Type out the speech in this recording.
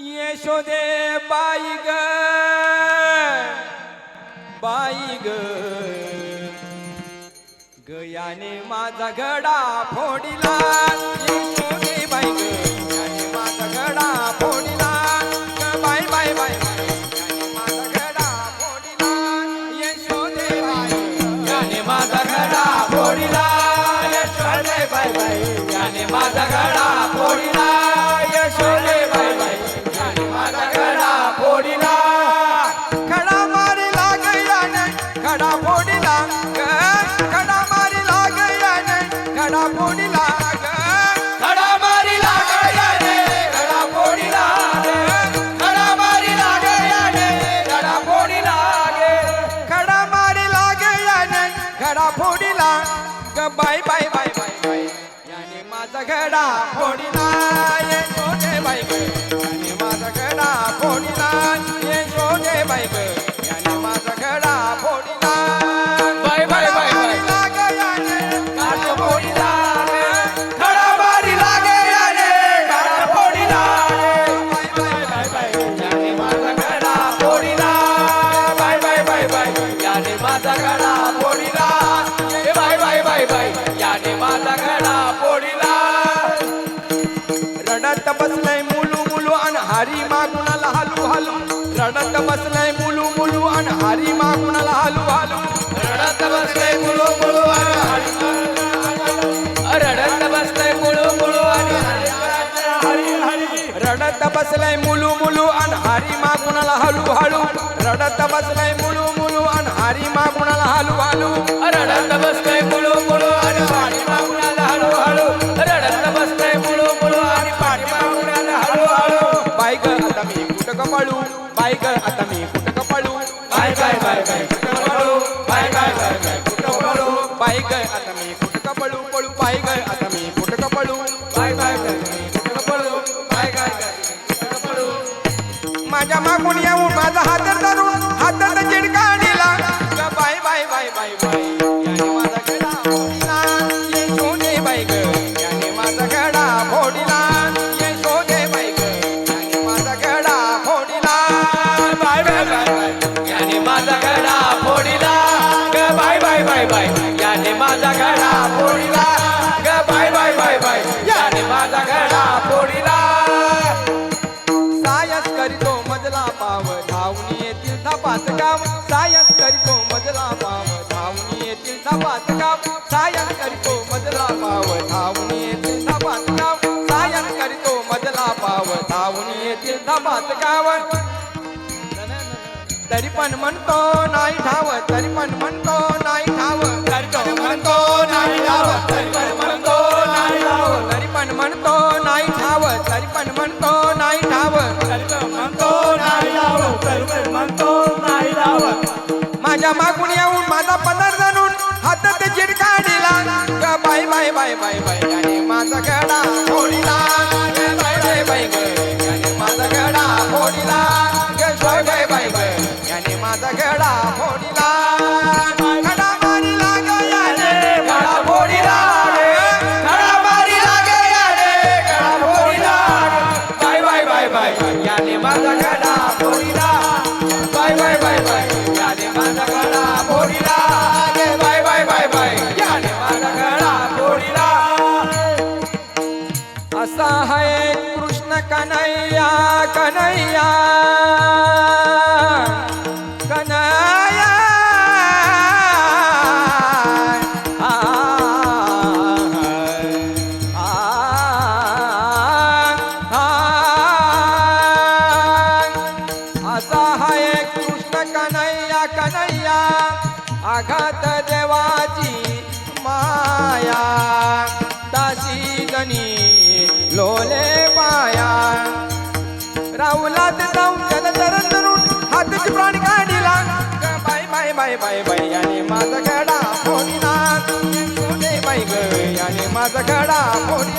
यशोदे बाई ग. बाई ग. गयाने माझा घडा फोडिला. फोडिला ग बाय बाय बाय बाय बाय. याने माझा घडा फोडिला रडत बसलाय मुलू मुलू अन हरी मागुणाला हालू हालू. रडत बसलाय मुलू मुलू अन हरी मागुणाला हालू हालू. रडत बसलाय मुलू मुलू अन रडत बसलाय मुलू मुलू अन हरी हरी रडत बसलाय मुलू मुलू अन हरी मागुणाला हालू हालू. रडत बसलाय मुलू मुलू अन हरी मागुणाला हालू हालू. रडत बसलाय मुलू कुठं कपाळू बाय ग आता मी कुठं कपाळू बाय बाय बाय बाय कुठं पळू? बाय बाय बाय बाय कुठं पळू? बाय ग आता मी कुठं कपाळू पळू? बाय ग आता मी कुठं कपाळू बाय बाय बाय कुठं पळू? बाय बाय बाय कुठं पळू? माझ्या मागून येऊन माझा हात धरून हातात चिडका आणला. बाय बाय बाय बाय बाय माझा गडा ये सोने बाय ग. बाय याने माझा ग बाय बाय बाय बाय याने माझा सायस करीतो मजला पाव धावून येतील धापाच गाव. सायस करीतो मजला पाव धावून येतील धापाच गाव. सायस करीतो मजला पाव येतील सायस करीतो मजला पाव येतील तरी पण म्हणतो नाही धावत तरी पण म्हणतो म्हणतो नाही ठाव म्हणतो नाही लाव म्हणतो नाही लाव माझ्या मागून येऊन माझा पदर धरून हातात चिडकाडीला ग बाय बाय बाय बाय बाय याने माझा गडा फोडीला. बाय बाय बाय माझा गडा फोडीला. ग बाय बाय बाय बाय माझा गडा देवाची माया दासी गणी लोले माया राहुलात जाऊन त्याला तर तरुण हाताची प्राणी काढिला. ग बाय बाय बाय बाय बाय याने माझा गडा फोडिला सोने बाय आणि माझा गडा फोडिला